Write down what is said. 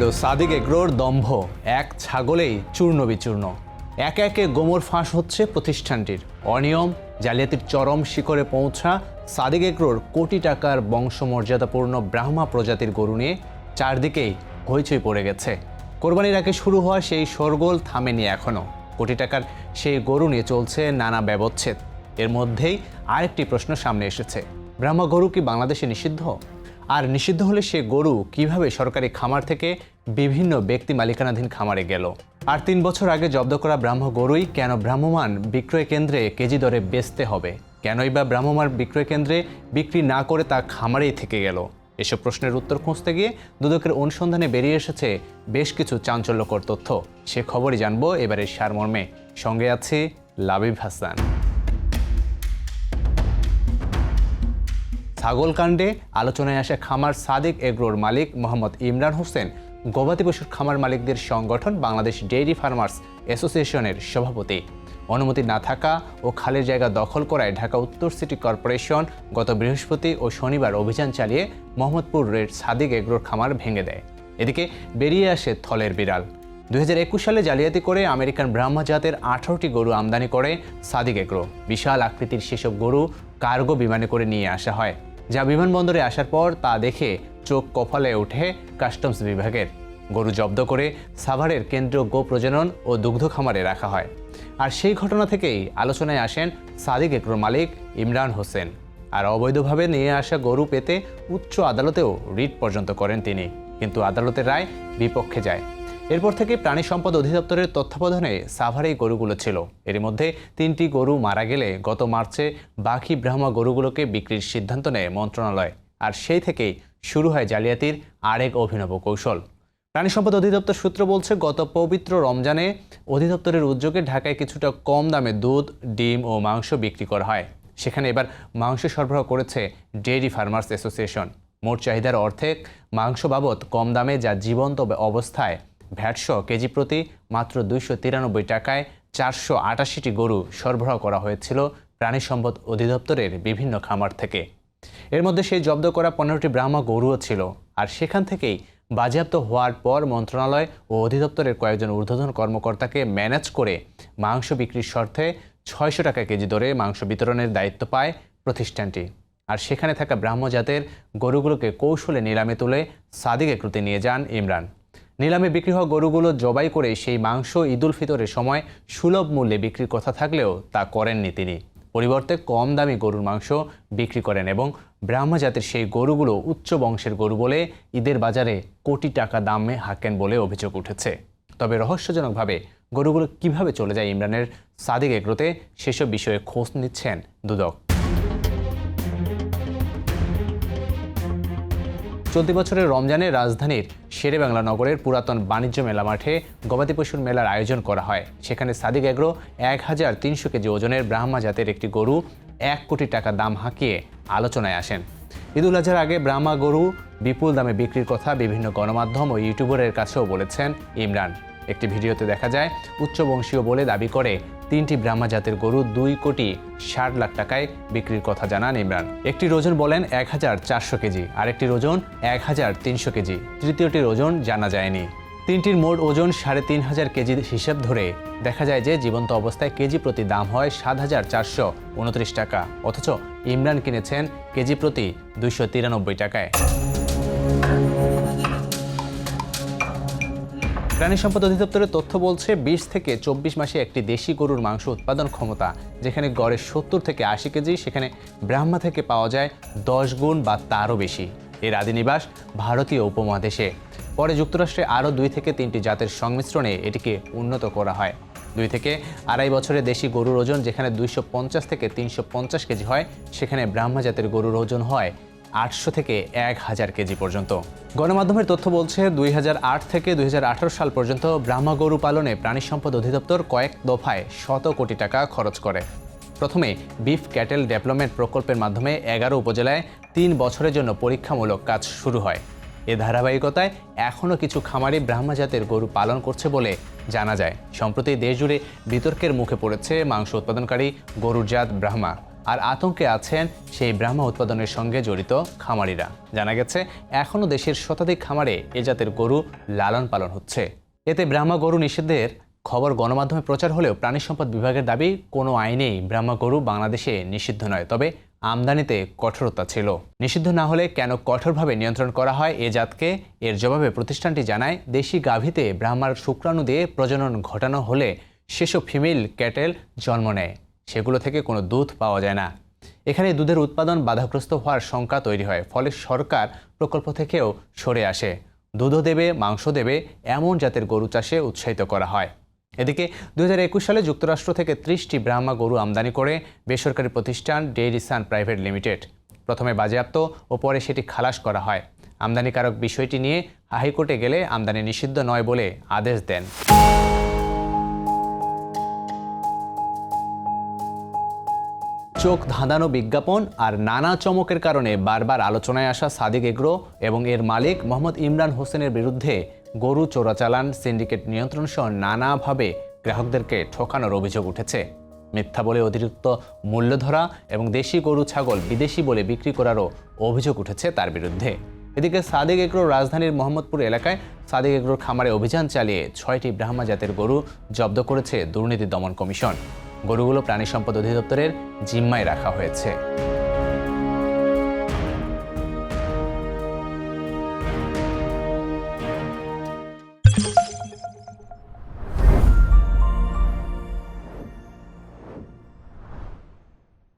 গেল সাদিক এগ্রোর দম্ভ, এক ছাগলেই চূর্ণ বিচূর্ণ একে একে গোমর ফাঁস হচ্ছে প্রতিষ্ঠানটির। অনিয়ম, জালিয়াতির চরম শিখরে পৌঁছা সাদিক এগ্রোর কোটি টাকার বংশমর্যাদাপূর্ণ ব্রাহ্মা প্রজাতির গরু নিয়ে চারদিকেই হইচই পড়ে গেছে। কোরবানির আগে শুরু হওয়া সেই শোরগোল থামেনি এখনও কোটি টাকার সেই গরু নিয়ে চলছে নানা ব্যবচ্ছেদ। এর মধ্যেই আরেকটি প্রশ্ন সামনে এসেছে। ব্রাহ্মা গরু কি বাংলাদেশে নিষিদ্ধ? আর নিষিদ্ধ হলে সে গরু কীভাবে সরকারি খামার থেকে বিভিন্ন ব্যক্তি মালিকানাধীন খামারে গেল। আর তিন বছর আগে জব্দ করা ব্রাহ্ম গরুই কেন ভ্রাম্যমাণ বিক্রয় কেন্দ্রে কেজি দরে বেচতে হবে? কেনই বা ভ্রাম্যমাণ বিক্রয় কেন্দ্রে বিক্রি না করে তা খামারেই থেকে গেল? এসব প্রশ্নের উত্তর খুঁজতে গিয়ে দুদকের অনুসন্ধানে বেরিয়ে এসেছে বেশ কিছু চাঞ্চল্যকর তথ্য। সে খবরই জানব এবারের সারমর্মে। সঙ্গে আছে লাবিব হাসান। ছাগলকাণ্ডে আলোচনায় আসে খামার সাদিক এগ্রোর মালিক মোহাম্মদ ইমরান হোসেন গবাদি পশুর খামার মালিকদের সংগঠন বাংলাদেশ ডেইরি ফার্মার্স অ্যাসোসিয়েশনের সভাপতি। অনুমতি না থাকা ও খালের জায়গা দখল করায় ঢাকা উত্তর সিটি কর্পোরেশন গত বৃহস্পতি ও শনিবার অভিযান চালিয়ে মোহাম্মদপুর রেড সাদিক এগ্রোর খামার ভেঙে দেয়। এদিকে বেরিয়ে আসে থলের বিড়াল। দু হাজার একুশ সালে জালিয়াতি করে আমেরিকান ব্রাহ্মা জাতের আঠারোটি গরু আমদানি করে সাদিক এগ্রো। বিশাল আকৃতির সেসব গরু কার্গো বিমানে করে নিয়ে আসা হয়। যা বিমানবন্দরে আসার পর তা দেখে চোখ কপালে ওঠে কাস্টমস বিভাগের। গরু জব্দ করে সাভারের কেন্দ্রীয় গো প্রজনন ও দুগ্ধ খামারে রাখা হয়। আর সেই ঘটনা থেকেই আলোচনায় আসেন সাদিক এগ্রোর মালিক ইমরান হোসেন। আর অবৈধভাবে নিয়ে আসা গরু পেতে উচ্চ আদালতেও রিট পর্যন্ত করেন তিনি। কিন্তু আদালতের রায় বিপক্ষে যায়। এরপর থেকে প্রাণী সম্পদ অধিদপ্তরের তত্ত্বাবধানে সাভারেই গরুগুলো ছিল। এর মধ্যে তিনটি গরু মারা গেলে গত মার্চে বাকি ব্রাহ্মা গরুগুলোকে বিক্রির সিদ্ধান্ত নেয় মন্ত্রণালয়। আর সেই থেকেই শুরু হয় জালিয়াতির আরেক অভিনব কৌশল। প্রাণী সম্পদ অধিদপ্তর সূত্র বলছে, গত পবিত্র রমজানে অধিদপ্তরের উদ্যোগে ঢাকায় কিছুটা কম দামে দুধ, ডিম ও মাংস বিক্রি করা হয়। সেখানে এবার মাংস সরবরাহ করেছে ডেইরি ফার্মার্স অ্যাসোসিয়েশন। মোট চাহিদার অর্ধেক মাংস বাবদ কম দামে যা জীবন্ত অবস্থায় ভ্যাটসহ কেজি প্রতি মাত্র দুইশো তিরানব্বই টাকায় চারশো আটাশিটি গরু সরবরাহ করা হয়েছিল প্রাণী সম্পদ অধিদপ্তরের বিভিন্ন খামার থেকে। এর মধ্যে সেই জব্দ করা পনেরোটি ব্রাহ্মা গরুও ছিল, আর সেখান থেকেই বাজেয়াপ্ত হওয়ার পর মন্ত্রণালয় ও অধিদপ্তরের কয়েকজন ঊর্ধ্বতন কর্মকর্তাকে ম্যানেজ করে মাংস বিক্রির স্বার্থে ছয়শো টাকা কেজি দরে মাংস বিতরণের দায়িত্ব পায় প্রতিষ্ঠানটি। আর সেখানে থাকা ব্রাহ্ম জাতের গরুগুলোকে কৌশলে নিলামে তুলে সাদিক একরুতে নিয়ে যান ইমরান। নিলামে বিক্রি হওয়া গরুগুলো জবাই করে সেই মাংস ঈদুল ফিতরের সময় সুলভ মূল্যে বিক্রির কথা থাকলেও তা করেননি তিনি। পরিবর্তে কম দামি গরুর মাংস বিক্রি করেন এবং ব্রাহ্ম জাতের সেই গরুগুলো উচ্চ বংশের গরু বলে ঈদের বাজারে কোটি টাকা দামে হাঁকেন বলে অভিযোগ উঠেছে। তবে রহস্যজনকভাবে গরুগুলো কীভাবে চলে যায় ইমরানের সাদিক এগ্রোতে সেসব বিষয়ে খোঁজ নিচ্ছেন দুদক। চলতি বছরের রমজানে রাজধানীর শেরেবাংলা নগরের পুরাতন বাণিজ্য মেলা মাঠে গবাদি পশুর মেলার আয়োজন করা হয়। সেখানে সাদিক এগ্রো এক হাজার তিনশো কেজি ওজনের ব্রাহ্মা জাতের একটি গরু এক কোটি টাকা দাম হাঁকিয়ে আলোচনায় আসেন। ঈদুল আজহার আগে ব্রাহ্মা গরু বিপুল দামে বিক্রির কথা বিভিন্ন গণমাধ্যম ও ইউটিউবারের কাছেও বলেছেন ইমরান। একটি ভিডিওতে দেখা যায়, উচ্চবংশীয় বলে দাবি করে তিনটি ব্রাহ্মা জাতের গরু দুই কোটি ষাট লাখ টাকায় বিক্রির কথা জানান ইমরান। একটির ওজন বলেন এক হাজার চারশো কেজি আরেকটির ওজন এক হাজার তিনশো কেজি তৃতীয়টির ওজন জানা যায়নি। তিনটির মোট ওজন সাড়ে তিন হাজার কেজি হিসেব ধরে দেখা যায় যে জীবন্ত অবস্থায় কেজি প্রতি দাম হয় সাত হাজার চারশো উনত্রিশ টাকা, অথচ ইমরান কিনেছেন কেজি প্রতি দুইশো তিরানব্বই টাকায়। প্রাণী সম্পদ অধিদপ্তরের তথ্য বলছে, বিশ থেকে চব্বিশ মাসে একটি দেশি গরুর মাংস উৎপাদন ক্ষমতা, যেখানে গড়ে সত্তর থেকে আশি কেজি, সেখানে ব্রাহ্মা থেকে পাওয়া যায় দশ গুণ বা তারও বেশি। এর আদিনিবাস ভারতীয় উপমহাদেশে। পরে যুক্তরাষ্ট্রে আরও দুই থেকে তিনটি জাতের সংমিশ্রণে এটিকে উন্নত করা হয়। দুই থেকে আড়াই বছরে দেশি গরুর ওজন, যেখানে দুইশো পঞ্চাশ থেকে তিনশো পঞ্চাশ কেজি হয়, সেখানে ব্রাহ্মা জাতের গরুর ওজন হয় আটশো থেকে এক হাজার কেজি পর্যন্ত। গণমাধ্যমের তথ্য বলছে, দুই হাজার আট থেকে দুই হাজার আঠারো সাল পর্যন্ত ব্রাহ্মা গরু পালনে প্রাণী সম্পদ অধিদপ্তর কয়েক দফায় শত কোটি টাকা খরচ করে। প্রথমে বিফ ক্যাটেল ডেভেলপমেন্ট প্রকল্পের মাধ্যমে এগারো উপজেলায় তিন বছরের জন্য পরীক্ষামূলক কাজ শুরু হয়। এ ধারাবাহিকতায় এখনও কিছু খামারি ব্রাহ্মা জাতের গরু পালন করছে বলে জানা যায়। সম্প্রতি দেশজুড়ে বিতর্কের মুখে পড়েছে মাংস উৎপাদনকারী গরুর জাত ব্রাহ্মা। আর আতঙ্কে আছেন সেই ব্রাহ্মা উৎপাদনের সঙ্গে জড়িত খামারিরা। জানা গেছে, এখনও দেশের শতাধিক খামারে এ জাতের গরু লালন পালন হচ্ছে। এতে ব্রাহ্মা গরু নিষেধের খবর গণমাধ্যমে প্রচার হলেও প্রাণী সম্পদ বিভাগের দাবি, কোনো আইনেই ব্রাহ্মা গরু বাংলাদেশে নিষিদ্ধ নয়। তবে আমদানিতে কঠোরতা ছিল। নিষিদ্ধ না হলে কেন কঠোরভাবে নিয়ন্ত্রণ করা হয় এ জাতকে? এর জবাবে প্রতিষ্ঠানটি জানায়, দেশি গাভীতে ব্রাহ্মার শুক্রাণু দিয়ে প্রজনন ঘটানো হলে সেসব ফিমেল ক্যাটেল জন্ম নেয়। সেগুলো থেকে কোনো দুধ পাওয়া যায় না। এখানে দুধের উৎপাদন বাধাগ্রস্ত হওয়ার শঙ্কা তৈরি হয়, ফলে সরকার প্রকল্প থেকেও সরে আসে। দুধও দেবে, মাংস দেবে, এমন জাতের গরু চাষে উৎসাহিত করা হয়। এদিকে দু হাজার একুশ সালে যুক্তরাষ্ট্র থেকে ত্রিশটি ব্রাহ্মা গরু আমদানি করে বেসরকারি প্রতিষ্ঠান ডেইরি সান প্রাইভেট লিমিটেড। প্রথমে বাজেয়াপ্ত ও পরে সেটি খালাস করা হয়। আমদানিকারক বিষয়টি নিয়ে হাইকোর্টে গেলে আমদানি নিষিদ্ধ নয় বলে আদেশ দেন। চোখ ধাঁধানো বিজ্ঞাপন আর নানা চমকের কারণে বারবার আলোচনায় আসা সাদিক এগ্রো এবং এর মালিক মোহাম্মদ ইমরান হোসেনের বিরুদ্ধে গরু চোরাচালান সিন্ডিকেট নিয়ন্ত্রণ সহ নানাভাবে গ্রাহকদেরকে ঠকানোর অভিযোগ উঠেছে। মিথ্যা বলে অতিরিক্ত মূল্য ধরা এবং দেশি গরু, ছাগল, বিদেশি বলে বিক্রি করারও অভিযোগ উঠেছে তার বিরুদ্ধে। এদিকে সাদেক এগ্রোর রাজধানীর মোহাম্মদপুর এলাকায় সাদেক এগ্রোর খামারে অভিযান চালিয়ে ছয়টি ব্রাহ্মা জাতের গরু জব্দ করেছে দুর্নীতি দমন কমিশন। গরুগুলো প্রাণী সম্পদ অধিদপ্তরের জিম্মায় রাখা হয়েছে।